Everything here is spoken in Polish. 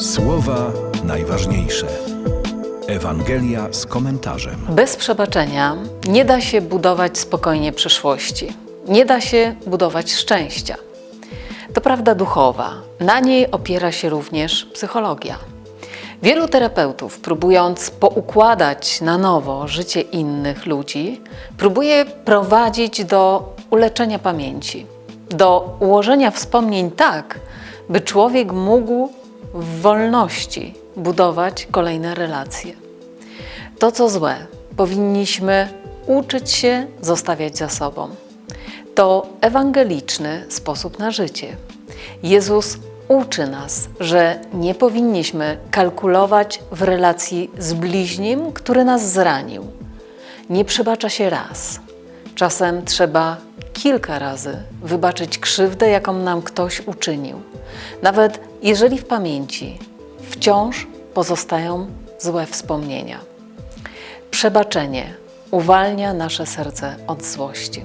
Słowa najważniejsze. Ewangelia z komentarzem. Bez przebaczenia nie da się budować spokojnie przyszłości. Nie da się budować szczęścia. To prawda duchowa. Na niej opiera się również psychologia. Wielu terapeutów, próbując poukładać na nowo życie innych ludzi, próbuje prowadzić do uleczenia pamięci, do ułożenia wspomnień tak, by człowiek mógł w wolności budować kolejne relacje. To, co złe, powinniśmy uczyć się zostawiać za sobą. To ewangeliczny sposób na życie. Jezus uczy nas, że nie powinniśmy kalkulować w relacji z bliźnim, który nas zranił. Nie przebacza się raz. Czasem trzeba kilka razy wybaczyć krzywdę, jaką nam ktoś uczynił. Nawet jeżeli w pamięci wciąż pozostają złe wspomnienia. Przebaczenie uwalnia nasze serce od złości.